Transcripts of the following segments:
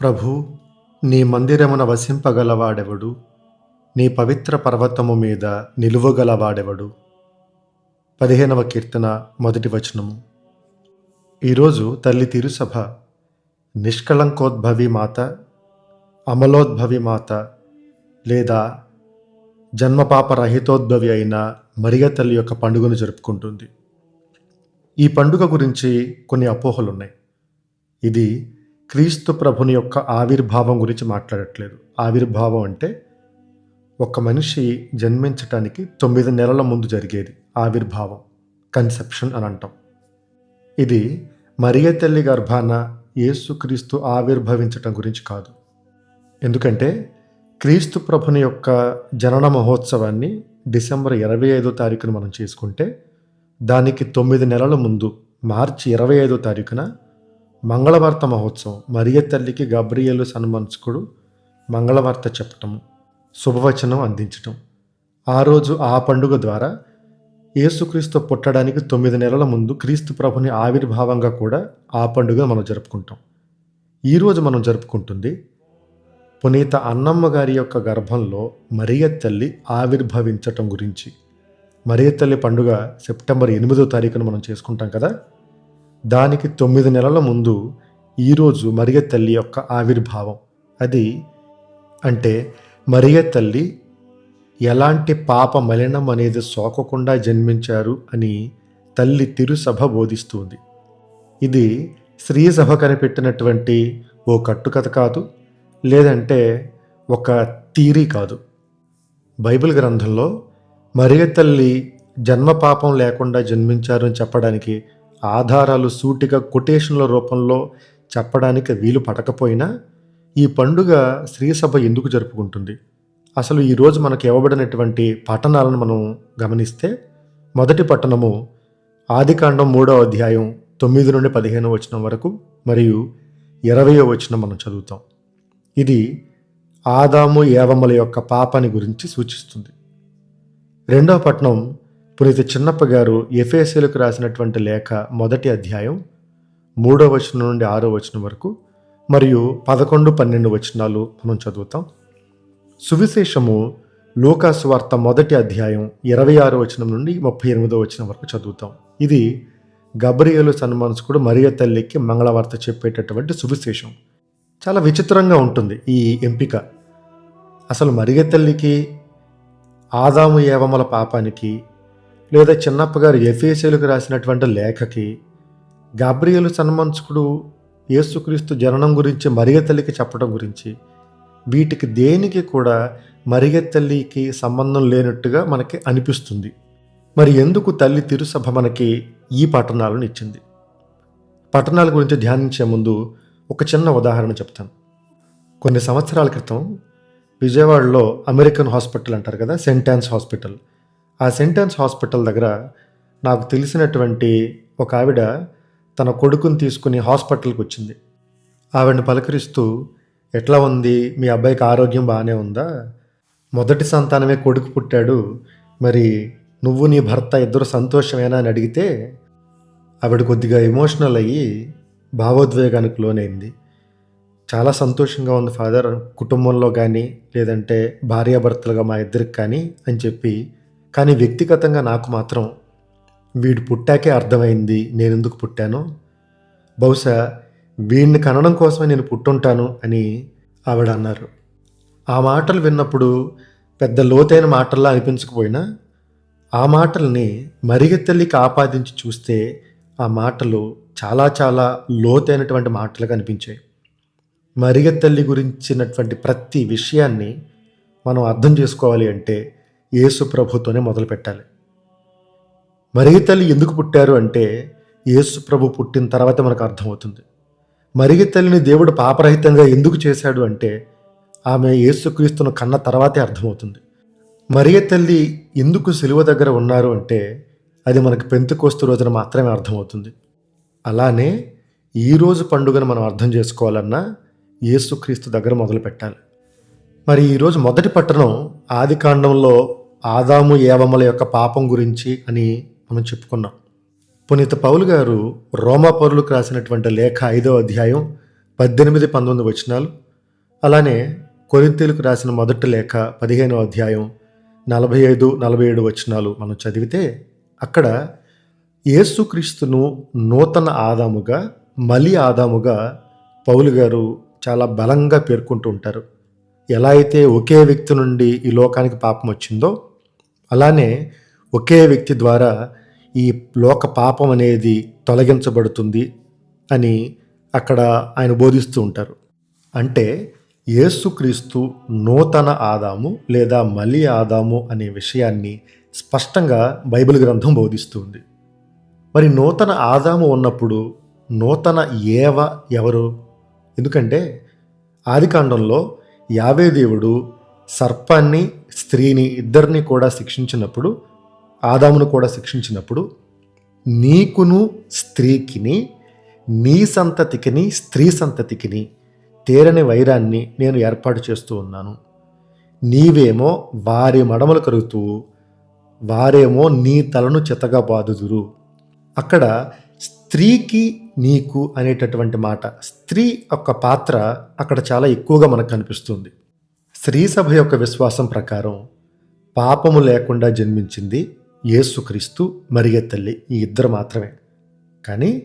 ప్రభు నీ మందిరమున వసింపగలవాడెవడు? నీ పవిత్ర పర్వతము మీద నిలువగలవాడెవడు? పదిహేనవ కీర్తన మొదటి వచనము. ఈరోజు తల్లి తిరుసభ నిష్కళంకోద్భవి మాత అమలోద్భవి మాత లేదా జన్మపాప రహితోద్భవి అయిన మరియ తల్లి యొక్క పండుగను జరుపుకుంటుంది. ఈ పండుగ గురించి కొన్ని అపోహలు ఉన్నాయి ఇది క్రీస్తు ప్రభుని యొక్క ఆవిర్భావం గురించి మాట్లాడట్లేదు. ఆవిర్భావం అంటే ఒక మనిషి జన్మించటానికి తొమ్మిది నెలల ముందు జరిగేది. ఆవిర్భావం. కన్సెప్షన్ అని అంటాం. ఇది మరియ తల్లి గర్భాన యేసుక్రీస్తు ఆవిర్భవించటం గురించి కాదు. ఎందుకంటే క్రీస్తు ప్రభుని యొక్క జనన మహోత్సవాన్ని డిసెంబర్ ఇరవై ఐదో తారీఖున మనం చేసుకుంటే దానికి తొమ్మిది నెలల ముందు మార్చి ఇరవై ఐదో తారీఖున మంగళవార్త మహోత్సవం. మరియ తల్లికి గబ్రియలు సన్మంచుకుడు మంగళవార్త చెప్పటము శుభవచనం అందించటం. ఆ రోజు ఆ పండుగ ద్వారా యేసుక్రీస్తు పుట్టడానికి తొమ్మిది నెలల ముందు క్రీస్తు ప్రభుని ఆవిర్భావంగా కూడా ఆ పండుగ మనం జరుపుకుంటాం. ఈరోజు మనం జరుపుకుంటుంది పునీత అన్నమ్మ గారి యొక్క గర్భంలో మరియ తల్లి ఆవిర్భవించటం గురించి. మరియ తల్లి పండుగ సెప్టెంబర్ ఎనిమిదో తారీఖున మనం చేసుకుంటాం కదా? దానికి తొమ్మిది నెలల ముందు ఈరోజు మరియ తల్లి యొక్క ఆవిర్భావం. అది అంటే మరియ తల్లి ఎలాంటి పాప మలినం అనేది సోకకుండా జన్మించారు అని తల్లి తిరుసభ బోధిస్తుంది. ఇది స్త్రీ సభ కనిపెట్టినటువంటి ఓ కట్టుకథ కాదు లేదంటే ఒక థీరీ కాదు. బైబిల్ గ్రంథంలో మరియ తల్లి జన్మ పాపం లేకుండా జన్మించారు అని చెప్పడానికి ఆధారాలు సూటిగా కొటేషన్ల రూపంలో చెప్పడానికి వీలు పడకపోయినా ఈ పండుగ స్త్రీ సభ ఎందుకు జరుపుకుంటుంది? అసలు ఈరోజు మనకు ఇవ్వబడినటువంటి పట్టణాలను మనం గమనిస్తే మొదటి పట్టణము ఆదికాండం మూడో అధ్యాయం తొమ్మిది నుండి పదిహేను వచనం వరకు మరియు ఇరవయో వచనం మనం చదువుతాం. ఇది ఆదాము ఏవమ్మల యొక్క పాపాన్ని గురించి సూచిస్తుంది. రెండవ పట్టణం పునీత చిన్నప్ప గారు ఎఫ్ఏసీలకు రాసినటువంటి లేఖ మొదటి అధ్యాయం మూడో వచనం నుండి ఆరో వచనం వరకు మరియు పదకొండు పన్నెండు వచనాలు మనం చదువుతాం. సువిశేషము లూకాసు వార్త మొదటి అధ్యాయం ఇరవై ఆరో వచనం నుండి ముప్పై ఎనిమిదో వచనం వరకు చదువుతాం. ఇది గబ్రియలు సన్మానసుకుడు మరియ తల్లికి మంగళవార్త చెప్పేటటువంటి సువిశేషం. చాలా విచిత్రంగా ఉంటుంది ఈ ఎంపిక. అసలు మరియ తల్లికి ఆదాము ఏవమల పాపానికి లేదా చిన్నప్ప గారు ఎఫ్ఏసీలకు రాసినటువంటి లేఖకి గాబ్రియలు సన్మంచుకుడు యేసుక్రీస్తు జననం గురించి మరిగతల్లికి చెప్పడం గురించి వీటికి దేనికి కూడా మరియ తల్లికి సంబంధం లేనట్టుగా మనకి అనిపిస్తుంది. మరి ఎందుకు తల్లి తిరుసభ మనకి ఈ పట్టణాలను ఇచ్చింది? పట్టణాల గురించి ధ్యానించే ముందు ఒక చిన్న ఉదాహరణ చెప్తాను. కొన్ని సంవత్సరాల క్రితం విజయవాడలో అమెరికన్ హాస్పిటల్ అంటారు కదా సెంటాన్స్ హాస్పిటల్. ఆ సెంటెన్స్ హాస్పిటల్ దగ్గర నాకు తెలిసినటువంటి ఒక ఆవిడ తన కొడుకుని తీసుకుని హాస్పిటల్కి వచ్చింది. ఆవిడని పలకరిస్తూ ఎట్లా ఉంది? మీ అబ్బాయికి ఆరోగ్యం బాగానే ఉందా? మొదటి సంతానమే కొడుకు పుట్టాడు. మరి నువ్వు నీ భర్త ఇద్దరు సంతోషమేనా? అని అడిగితే ఆవిడ కొద్దిగా ఎమోషనల్ అయ్యి భావోద్వేగానికి లోనైంది. చాలా సంతోషంగా ఉంది ఫాదర్. కుటుంబంలో కానీ లేదంటే భార్యాభర్తలుగా మా ఇద్దరికి కానీ అని చెప్పి కానీ వ్యక్తిగతంగా నాకు మాత్రం వీడు పుట్టాకే అర్థమైంది నేను ఎందుకు పుట్టాను? బహుశా వీడిని కనడం కోసమే నేను పుట్టుంటాను అని ఆవిడ అన్నారు. ఆ మాటలు విన్నప్పుడు పెద్ద లోతైన మాటల్లా అనిపించకపోయినా ఆ మాటల్ని మరిగెత్తల్లికి ఆపాదించి చూస్తే ఆ మాటలు చాలా చాలా లోతైనటువంటి మాటలుగా అనిపించాయి. మరిగెత్తల్లి గురించినటువంటి ప్రతి విషయాన్ని మనం అర్థం చేసుకోవాలి అంటే యేసుప్రభుతోనే మొదలు పెట్టాలి మరిగితల్లి ఎందుకు పుట్టారు అంటే యేసుప్రభు పుట్టిన తర్వాత మనకు అర్థమవుతుంది. మరిగితల్లిని దేవుడు పాపరహితంగా ఎందుకు చేశాడు అంటే ఆమె యేసుక్రీస్తును కన్న తర్వాతే అర్థమవుతుంది. మరియ తల్లి ఎందుకు సిలువ దగ్గర ఉన్నారు అంటే అది మనకు పెంతుకోస్తు రోజున మాత్రమే అర్థమవుతుంది. అలానే ఈరోజు పండుగను మనం అర్థం చేసుకోవాలన్నా యేసుక్రీస్తు దగ్గర మొదలు పెట్టాలి మరి ఈరోజు మొదటి పట్టణం ఆది కాండంలో ఆదాము ఏవమ్మల యొక్క పాపం గురించి అని మనం చెప్పుకున్నాం. పునీత పౌలు గారు రోమా పౌరులకు రాసినటువంటి లేఖ ఐదో అధ్యాయం పద్దెనిమిది పంతొమ్మిది వచనాలు అలానే కొరింతీలకు రాసిన మొదటి లేఖ పదిహేనో అధ్యాయం నలభై ఐదు నలభై ఏడు వచనాలు మనం చదివితే అక్కడ యేసుక్రీస్తును నూతన ఆదాముగా మలి ఆదాముగా పౌలు గారు చాలా బలంగా పేర్కొంటూ ఉంటారు. ఎలా అయితే ఒకే వ్యక్తి నుండి ఈ లోకానికి పాపం వచ్చిందో అలానే ఒకే వ్యక్తి ద్వారా ఈ లోక పాపం అనేది తొలగించబడుతుంది అని అక్కడ ఆయన బోధిస్తూ ఉంటారు. అంటే యేసుక్రీస్తు నూతన ఆదాము లేదా మలి ఆదాము అనే విషయాన్ని స్పష్టంగా బైబిల్ గ్రంథం బోధిస్తుంది మరి నూతన ఆదాము ఉన్నప్పుడు నూతన ఏవ ఎవరు? ఎందుకంటే ఆదికాండంలో యావే దేవుడు సర్పాన్ని స్త్రీని ఇద్దరిని కూడా శిక్షించినప్పుడు ఆదామును కూడా శిక్షించినప్పుడు నీకును స్త్రీకిని నీ సంతతికిని స్త్రీ సంతతికిని తేరని వైరాన్ని నేను ఏర్పాటు చేస్తూ ఉన్నాను. నీవేమో వారి మడమలు కరుగుతూ వారేమో నీ తలను చెత్తగా బాదుదురు. అక్కడ స్త్రీకి నీకు అనేటటువంటి మాట స్త్రీ యొక్క పాత్ర అక్కడ చాలా ఎక్కువగా మనకు కనిపిస్తుంది. స్త్రీ సభ యొక్క విశ్వాసం ప్రకారం పాపము లేకుండా జన్మించింది యేసుక్రీస్తు మరియ తల్లి ఈ ఇద్దరు మాత్రమే. కానీ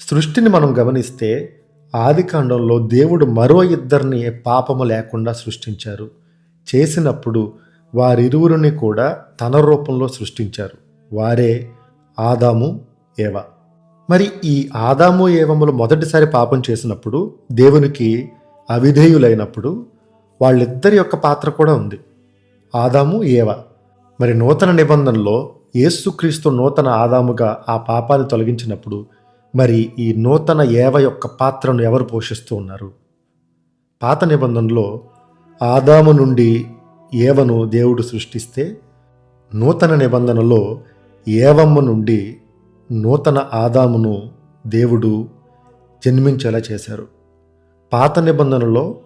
సృష్టిని మనం గమనిస్తే ఆదికాండంలో దేవుడు మరో ఇద్దరిని పాపము లేకుండా సృష్టించారు. చేసినప్పుడు వారిరువురిని కూడా తన రూపంలో సృష్టించారు. వారే ఆదాము ఏవ. మరి ఈ ఆదాము ఏవములు మొదటిసారి పాపం చేసినప్పుడు దేవునికి అవిధేయులైనప్పుడు వాళ్ళిద్దరి యొక్క పాత్ర కూడా ఉంది. ఆదాము ఏవ. మరి నూతన నిబంధనలో యేసుక్రీస్తు నూతన ఆదాముగా ఆ పాపాన్ని తొలగించినప్పుడు మరి ఈ నూతన ఏవ యొక్క పాత్రను ఎవరు పోషిస్తూ ఉన్నారు? పాత నిబంధనలో ఆదాము నుండి ఏవను దేవుడు సృష్టిస్తే నూతన నిబంధనలో ఏవమ్మ నుండి నూతన ఆదామును దేవుడు జన్మించేలా చేశారు. పాత నిబంధనలో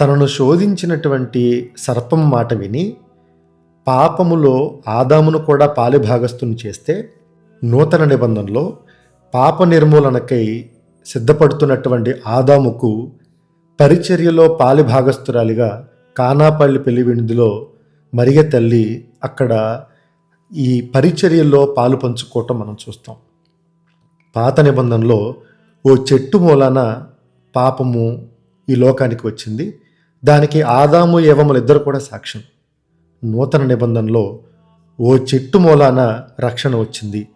తనను శోధించినటువంటి సర్పం మాట విని పాపములో ఆదామును కూడా పాలిభాగస్తుని చేస్తే నూతన నిబంధనలో పాప నిర్మూలనకై సిద్ధపడుతున్నటువంటి ఆదాముకు పరిచర్యలో పాలిభాగస్తురాలిగా కానాపల్లి పెళ్ళి విందులో మరియ తల్లి అక్కడ ఈ పరిచర్యల్లో పాలు పంచుకోవటం మనం చూస్తాం. పాత నిబంధనలో ఓ చెట్టు మూలాన పాపము ఈ లోకానికి వచ్చింది. దానికి ఆదాము ఏవములు ఇద్దరు కూడా సాక్ష్యం. నూతన నిబంధనలో ఓ చెట్టు మూలాన రక్షణ వచ్చింది.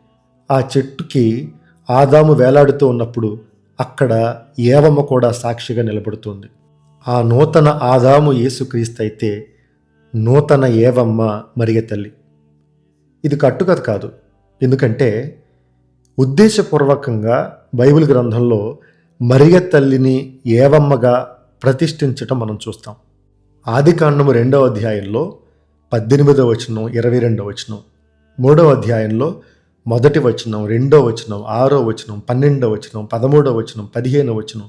ఆ చెట్టుకి ఆదాము వేలాడుతూ ఉన్నప్పుడు అక్కడ ఏవమ్మ కూడా సాక్షిగా నిలబడుతుంది. ఆ నూతన ఆదాము యేసుక్రీస్తు అయితే నూతన ఏవమ్మ మరియ తల్లి. ఇది కట్టుకథ కాదు. ఎందుకంటే ఉద్దేశపూర్వకంగా బైబిల్ గ్రంథంలో మరియ తల్లిని ఏవమ్మగా ప్రతిష్ఠించటం మనం చూస్తాం. ఆదికాండము రెండవ అధ్యాయంలో పద్దెనిమిదవ వచనం ఇరవై రెండవ వచనం మూడవ అధ్యాయంలో మొదటి వచనం రెండో వచనం ఆరో వచనం పన్నెండవ వచనం పదమూడవ వచనం పదిహేనవ వచనం.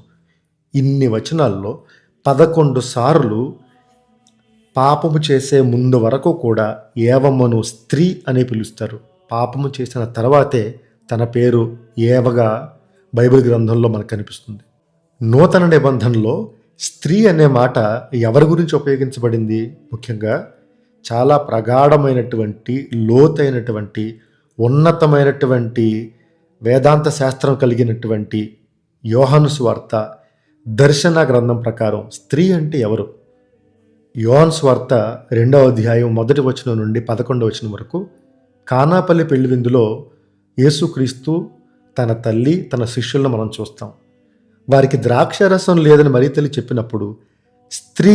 ఇన్ని వచనాల్లో పదకొండు సార్లు పాపము చేసే ముందు వరకు కూడా ఏవమ్మను స్త్రీ అని పిలుస్తారు. పాపము చేసిన తర్వాతే తన పేరు ఏవగా బైబిల్ గ్రంథంలో మనకు కనిపిస్తుంది. నూతన నిబంధనలో స్త్రీ అనే మాట ఎవరి గురించి ఉపయోగించబడింది? ముఖ్యంగా చాలా ప్రగాఢమైనటువంటి లోతైనటువంటి ఉన్నతమైనటువంటి వేదాంత శాస్త్రం కలిగినటువంటి యోహాను స్వార్త దర్శన గ్రంథం ప్రకారం స్త్రీ అంటే ఎవరు? యోహాన్ స్వార్త రెండవ అధ్యాయం మొదటి వచనం నుండి పదకొండవ వచనం వరకు కానాపల్లి పెళ్ళి విందులో యేసుక్రీస్తు తన తల్లి తన శిష్యులను మనం చూస్తాం. వారికి ద్రాక్షరసం లేదని మరీ తల్లి చెప్పినప్పుడు స్త్రీ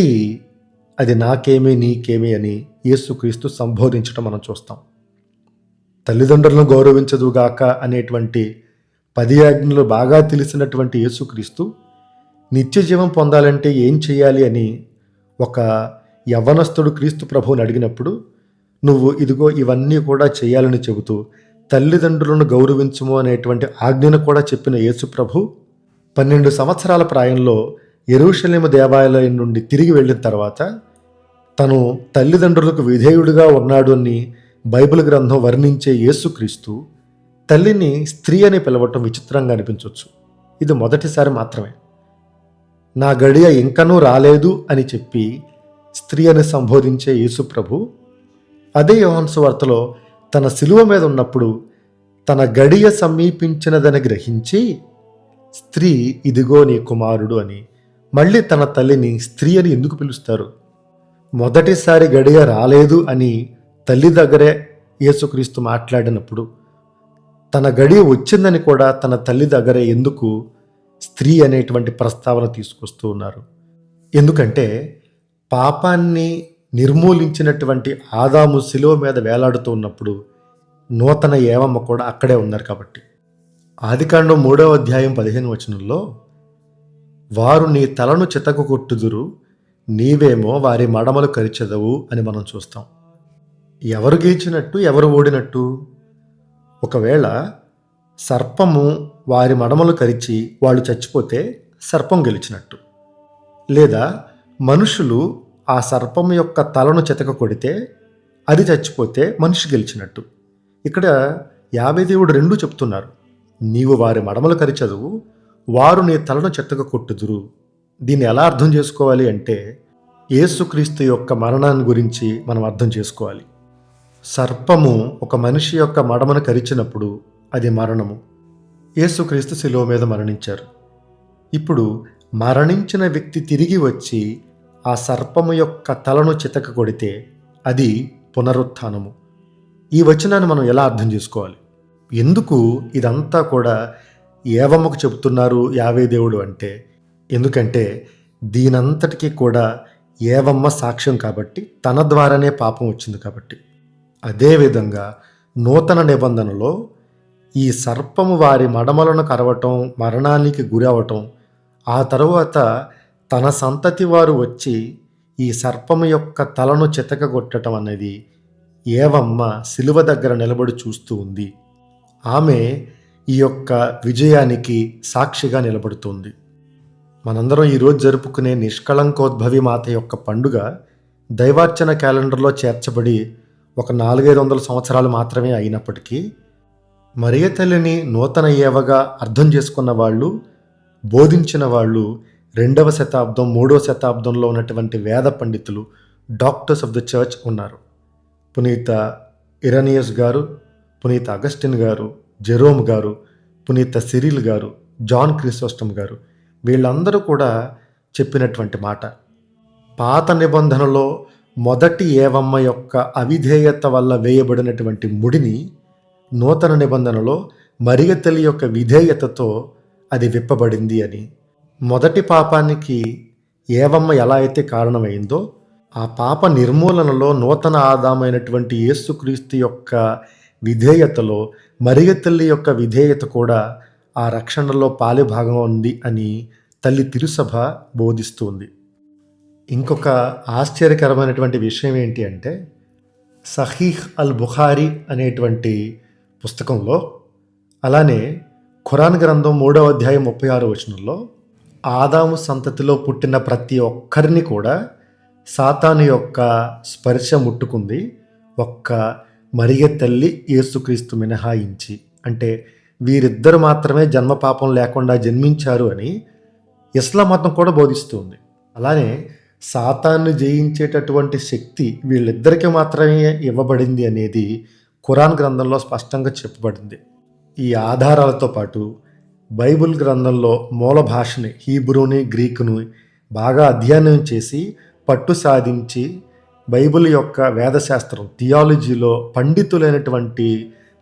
అది నాకేమీ నీకేమీ అని యేసుక్రీస్తు సంబోధించడం మనం చూస్తాం. తల్లిదండ్రులను గౌరవించదుగాక అనేటువంటి పది ఆజ్ఞలు బాగా తెలిసినటువంటి యేసుక్రీస్తు నిత్య జీవం పొందాలంటే ఏం చేయాలి అని ఒక యవ్వనస్తుడు క్రీస్తు ప్రభువుని అడిగినప్పుడు నువ్వు ఇదిగో ఇవన్నీ కూడా చేయాలని చెబుతూ తల్లిదండ్రులను గౌరవించము అనేటువంటి ఆజ్ఞను కూడా చెప్పిన యేసు ప్రభు పన్నెండు సంవత్సరాల ప్రాయంలో ఎరుషలేము దేవాలయం నుండి తిరిగి వెళ్ళిన తర్వాత తను తల్లిదండ్రులకు విధేయుడిగా ఉన్నాడు అని బైబిల్ గ్రంథం వర్ణించే యేసుక్రీస్తు తల్లిని స్త్రీ అని పిలవటం విచిత్రంగా అనిపించవచ్చు ఇది మొదటిసారి మాత్రమే. నా గడియ ఇంకనూ రాలేదు అని చెప్పి స్త్రీ అని సంబోధించే యేసుప్రభు అదే యోహాన్సు వార్తలో తన శిలువ మీద ఉన్నప్పుడు తన గడియ సమీపించినదని గ్రహించి స్త్రీ ఇదిగో నీ కుమారుడు అని మళ్ళీ తన తల్లిని స్త్రీ అని ఎందుకు పిలుస్తారు? మొదటిసారి గడియ రాలేదు అని తల్లి దగ్గరే యేసుక్రీస్తు మాట్లాడినప్పుడు తన గడియ వచ్చిందని కూడా తన తల్లి దగ్గరే ఎందుకు స్త్రీ అనేటువంటి ప్రస్తావన తీసుకొస్తూ ఉన్నారు? ఎందుకంటే పాపాన్ని నిర్మూలించినటువంటి ఆదాము శిలువ మీద వేలాడుతూ ఉన్నప్పుడు నూతన ఏవమ్మ కూడా అక్కడే ఉన్నారు కాబట్టి. ఆదికాండం మూడవ అధ్యాయం పదిహేను వచనంలో వారు నీ తలను చితకు కొట్టుదురు నీవేమో వారి మడమలు కరిచెదవు అని మనం చూస్తాం. ఎవరు గెలిచినట్టు ఎవరు ఓడినట్టు ఒకవేళ సర్పము వారి మడమలు కరిచి వాళ్ళు చచ్చిపోతే సర్పం గెలిచినట్టు. లేదా మనుషులు ఆ సర్పం యొక్క తలను చితక కొడితే అది చచ్చిపోతే మనిషి గెలిచినట్టు. ఇక్కడ యాభై దేవుడు రెండూ చెప్తున్నారు. నీవు వారి మడమలు కరిచదువు వారు నీ తలను చెత్తగా కొట్టుదురు. దీన్ని ఎలా అర్థం చేసుకోవాలి అంటే యేసుక్రీస్తు యొక్క మరణాన్ని గురించి మనం అర్థం చేసుకోవాలి. సర్పము ఒక మనిషి యొక్క మడమను కరిచినప్పుడు అది మరణము. యేసుక్రీస్తు శిలువ మీద మరణించారు. ఇప్పుడు మరణించిన వ్యక్తి తిరిగి వచ్చి ఆ సర్పము యొక్క తలను చితక కొడితే అది పునరుత్థానము ఈ వచనాన్ని మనం ఎలా అర్థం చేసుకోవాలి? ఎందుకు ఇదంతా కూడా ఏవమ్మకు చెబుతున్నారు యావే దేవుడు అంటే? ఎందుకంటే దీనంతటికీ కూడా ఏవమ్మ సాక్ష్యం కాబట్టి తన ద్వారానే పాపం వచ్చింది కాబట్టి. అదేవిధంగా నూతన నిబంధనలో ఈ సర్పము వారి మడమలను కరవటం మరణానికి గురి అవటం ఆ తరువాత తన సంతతి వారు వచ్చి ఈ సర్పము యొక్క తలను చితకగొట్టడం అనేది ఏవమ్మ శిలువ దగ్గర నిలబడి చూస్తూ ఉంది. ఆమె ఈ యొక్క విజయానికి సాక్షిగా నిలబడుతుంది. మనందరం ఈరోజు జరుపుకునే నిష్కళంకోద్భవి మాత యొక్క పండుగ దైవార్చన క్యాలెండర్లో చేర్చబడి ఒక నాలుగైదు వందల సంవత్సరాలు మాత్రమే అయినప్పటికీ మరియ తల్లిని నూతన ఏవగా అర్థం చేసుకున్న వాళ్ళు బోధించిన వాళ్ళు రెండవ శతాబ్దం మూడవ శతాబ్దంలో ఉన్నటువంటి వేద పండితులు డాక్టర్స్ ఆఫ్ ద చర్చ్ ఉన్నారు. పునీత ఇరనియస్ గారు పునీత అగస్టిన్ గారు జెరోమ్ గారు పునీత సిరిల్ గారు జాన్ క్రిసోస్టమ్ గారు వీళ్ళందరూ కూడా చెప్పినటువంటి మాట. పాత నిబంధనలో మొదటి ఏవమ్మ యొక్క అవిధేయత వల్ల వేయబడినటువంటి ముడిని నూతన నిబంధనలో మరియ యొక్క విధేయతతో అది విప్పబడింది అని. మొదటి పాపానికి ఏవమ్మ ఎలా అయితే కారణమైందో ఆ పాప నిర్మూలనలో నూతన ఆదామైనటువంటి యేసుక్రీస్తు యొక్క విధేయతలో మరియ తల్లి యొక్క విధేయత కూడా ఆ రక్షణలో పాలిభాగం ఉంది అని తల్లి తిరుసభ బోధిస్తుంది. ఇంకొక ఆశ్చర్యకరమైనటువంటి విషయం ఏంటి అంటే సహీహ్ అల్ బుఖారి అనేటువంటి పుస్తకంలో అలానే ఖురాన్ గ్రంథం మూడవ అధ్యాయం ముప్పై ఆరు వచనంలో ఆదాము సంతతిలో పుట్టిన ప్రతి ఒక్కరిని కూడా సాతాను యొక్క స్పర్శ ముట్టుకుంది ఒక్క మరియ తల్లి యేసుక్రీస్తు మినహాయించి అంటే వీరిద్దరు మాత్రమే జన్మ పాపం లేకుండా జన్మించారు అని ఇస్లాం మతం కూడా బోధిస్తుంది. అలానే సాతాన్ని జయించేటటువంటి శక్తి వీళ్ళిద్దరికీ మాత్రమే ఇవ్వబడింది అనేది ఖురాన్ గ్రంథంలో స్పష్టంగా చెప్పబడింది. ఈ ఆధారాలతో పాటు బైబిల్ గ్రంథంలో మూల భాషని హీబ్రూని గ్రీకును బాగా అధ్యయనం చేసి పట్టు సాధించి బైబిల్ యొక్క వేదశాస్త్రం థియాలజీలో పండితులైనటువంటి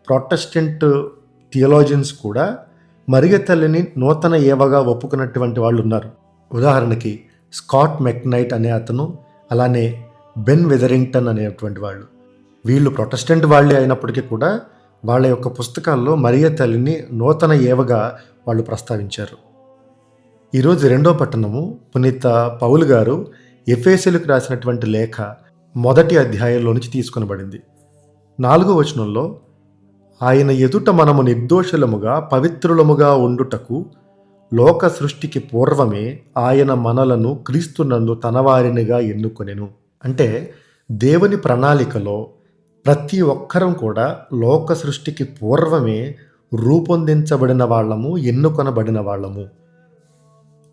ప్రొటెస్టెంట్ థియోలాజియన్స్ కూడా మరియ తల్లిని నూతన ఏవగా ఒప్పుకున్నటువంటి వాళ్ళు ఉన్నారు ఉదాహరణకి స్కాట్ మెక్నైట్ అనే అతను అలానే బెన్ వెదరింగ్టన్ అనేటువంటి వాళ్ళు. వీళ్ళు ప్రొటెస్టెంట్ వాళ్ళే అయినప్పటికీ కూడా వాళ్ళ యొక్క పుస్తకాల్లో మరియ తల్లిని నూతన ఏవగా వాళ్ళు ప్రస్తావించారు. ఈరోజు రెండో పట్టణము పునీత పౌలు గారు ఎఫ్ఏసీలకు రాసినటువంటి లేఖ మొదటి అధ్యాయంలో నుంచి తీసుకునబడింది. నాలుగో వచనంలో ఆయన ఎదుట మనము నిర్దోషులముగా పవిత్రులముగా ఉండుటకు లోక సృష్టికి పూర్వమే ఆయన మనలను క్రీస్తునందు తనవారినిగా ఎన్నుకొనెను. అంటే దేవుని ప్రణాళికలో ప్రతి ఒక్కరం కూడా లోక సృష్టికి పూర్వమే రూపొందించబడిన వాళ్ళము ఎన్నుకొనబడిన వాళ్ళము.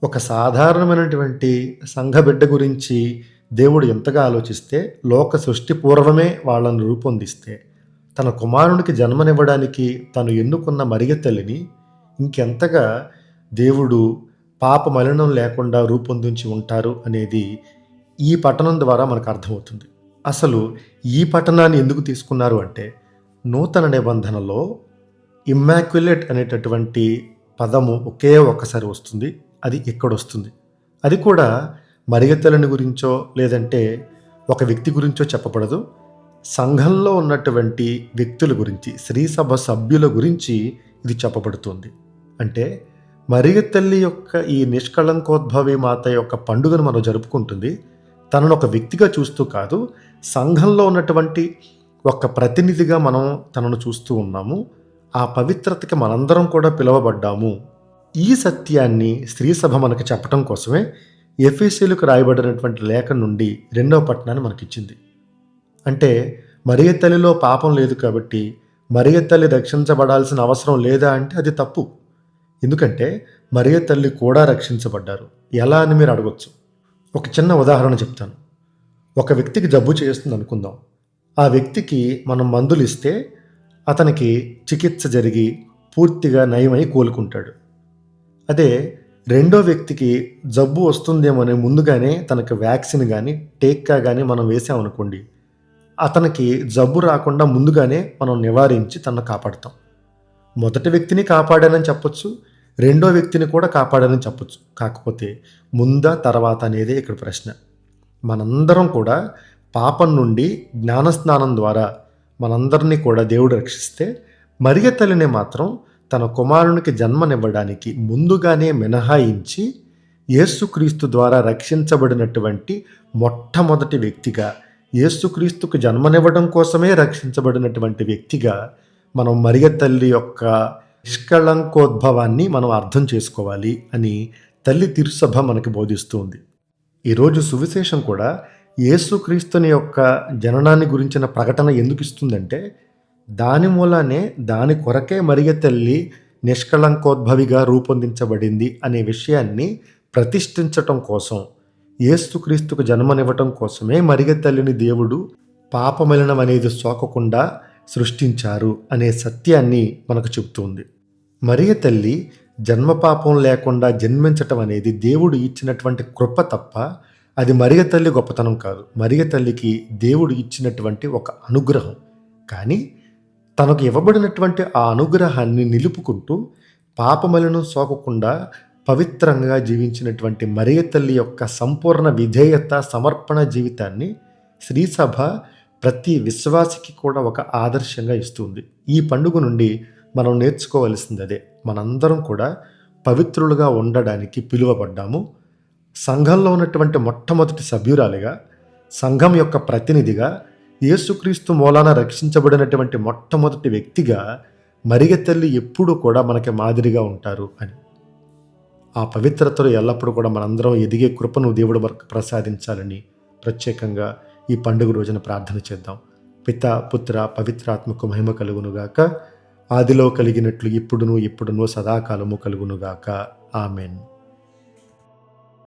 ఒక సాధారణమైనటువంటి సంఘ బిడ్డ గురించి దేవుడు ఎంతగా ఆలోచిస్తే లోక సృష్టి పూర్వమే వాళ్ళను రూపొందిస్తే తన కుమారునికి జన్మనివ్వడానికి తను ఎన్నుకున్న మరిగతల్లిని ఇంకెంతగా దేవుడు పాప మలినం లేకుండా రూపొందించి ఉంటారు అనేది ఈ పట్టణం ద్వారా మనకు అర్థమవుతుంది. అసలు ఈ పట్టణాన్ని ఎందుకు తీసుకున్నారు అంటే నూతన నిబంధనలో ఇమ్మాక్యులేట్ అనేటటువంటి పదము ఒకే ఒక్కసారి వస్తుంది అది ఇక్కడ వస్తుంది అది కూడా మరిగతలని గురించో లేదంటే ఒక వ్యక్తి గురించో చెప్పబడదు సంఘంలో ఉన్నటువంటి వ్యక్తుల గురించి స్త్రీ సభ సభ్యుల గురించి ఇది చెప్పబడుతుంది. అంటే మరియ తల్లి యొక్క ఈ నిష్కళంకోద్భవి మాత యొక్క పండుగను మనం జరుపుకుంటుంది. తనను ఒక వ్యక్తిగా చూస్తూ కాదు సంఘంలో ఉన్నటువంటి ఒక ప్రతినిధిగా మనం తనను చూస్తూ ఉన్నాము. ఆ పవిత్రతకి మనందరం కూడా పిలువబడ్డాము. ఈ సత్యాన్ని స్త్రీ సభ మనకు చెప్పడం కోసమే ఎఫ్ఎస్సీలకు రాయబడినటువంటి లేఖ నుండి రెండవ పట్టణాన్ని మనకిచ్చింది. అంటే మరియ తల్లిలో పాపం లేదు కాబట్టి మరియ తల్లి రక్షించబడాల్సిన అవసరం లేదా అంటే అది తప్పు. ఎందుకంటే మరియ తల్లి కూడా రక్షించబడ్డారు. ఎలా అని మీరు అడగొచ్చు. ఒక చిన్న ఉదాహరణ చెప్తాను. ఒక వ్యక్తికి జబ్బు చేస్తుంది అనుకుందాం. ఆ వ్యక్తికి మనం మందులు ఇస్తే అతనికి చికిత్స జరిగి పూర్తిగా నయమై కోలుకుంటాడు. అదే రెండో వ్యక్తికి జబ్బు వస్తుందేమోనే ముందుగానే తనకు వ్యాక్సిన్ కానీ టేక్కా కానీ మనం వేసామనుకోండి అతనికి జబ్బు రాకుండా ముందుగానే మనం నివారించి తనను కాపాడతాం. మొదటి వ్యక్తిని కాపాడానని చెప్పొచ్చు రెండో వ్యక్తిని కూడా కాపాడానని చెప్పొచ్చు. కాకపోతే ముందా తర్వాత అనేది ఇక్కడ ప్రశ్న. మనందరం కూడా పాపం నుండి జ్ఞానస్నానం ద్వారా మనందరినీ కూడా దేవుడు రక్షిస్తే మరియ తల్లిని మాత్రం తన కుమారునికి జన్మనివ్వడానికి ముందుగానే మినహాయించి యేసుక్రీస్తు ద్వారా రక్షించబడినటువంటి మొట్టమొదటి వ్యక్తిగా యేసుక్రీస్తుకు జన్మనివ్వడం కోసమే రక్షించబడినటువంటి వ్యక్తిగా మనం మరియ తల్లి యొక్క నిష్కళంకోద్భవాన్ని మనం అర్థం చేసుకోవాలి అని తల్లి తిరుసభ మనకి బోధిస్తుంది. ఈరోజు సువిశేషం కూడా యేసుక్రీస్తుని యొక్క జననాన్ని గురించిన ప్రకటన ఎందుకు ఇస్తుందంటే దాని మూలానే దాని కొరకే మరియ తల్లి నిష్కళంకోద్భవిగా రూపొందించబడింది అనే విషయాన్ని ప్రతిష్ఠించటం కోసం ఏసుక్రీస్తుకు జన్మనివ్వటం కోసమే మరియ తల్లిని దేవుడు పాపమలినం అనేది సోకకుండా సృష్టించారు అనే సత్యాన్ని మనకు చెబుతుంది. మరియ తల్లి జన్మపాపం లేకుండా జన్మించటం అనేది దేవుడు ఇచ్చినటువంటి కృప తప్ప అది మరియ తల్లి గొప్పతనం కాదు. మరియ తల్లికి దేవుడు ఇచ్చినటువంటి ఒక అనుగ్రహం. కానీ తనకు ఇవ్వబడినటువంటి ఆ అనుగ్రహాన్ని నిలుపుకుంటూ పాపమలను సోకకుండా పవిత్రంగా జీవించినటువంటి మరియ తల్లి యొక్క సంపూర్ణ విధేయత సమర్పణ జీవితాన్ని శ్రీసభ ప్రతి విశ్వాసికి కూడా ఒక ఆదర్శంగా ఇస్తుంది. ఈ పండుగ నుండి మనం నేర్చుకోవలసింది అదే మనందరం కూడా పవిత్రులుగా ఉండడానికి పిలువబడ్డాము. సంఘంలో ఉన్నటువంటి మొట్టమొదటి సభ్యురాలిగా సంఘం యొక్క ప్రతినిధిగా యేసుక్రీస్తు మూలాన రక్షించబడినటువంటి మొట్టమొదటి వ్యక్తిగా మరిగ తల్లి ఎప్పుడూ కూడా మనకి మాదిరిగా ఉంటారు అని. ఆ పవిత్రతలో ఎల్లప్పుడూ కూడా మనందరం ఎదిగే కృపను దేవుడు మనకు ప్రసాదించాలని ప్రత్యేకంగా ఈ పండుగ రోజున ప్రార్థన చేద్దాం. పిత పుత్ర పవిత్రాత్మకు మహిమ కలుగునుగాక. ఆదిలో కలిగినట్లు ఇప్పుడును ఇప్పుడును సదాకాలము కలుగునుగాక. ఆమెన్.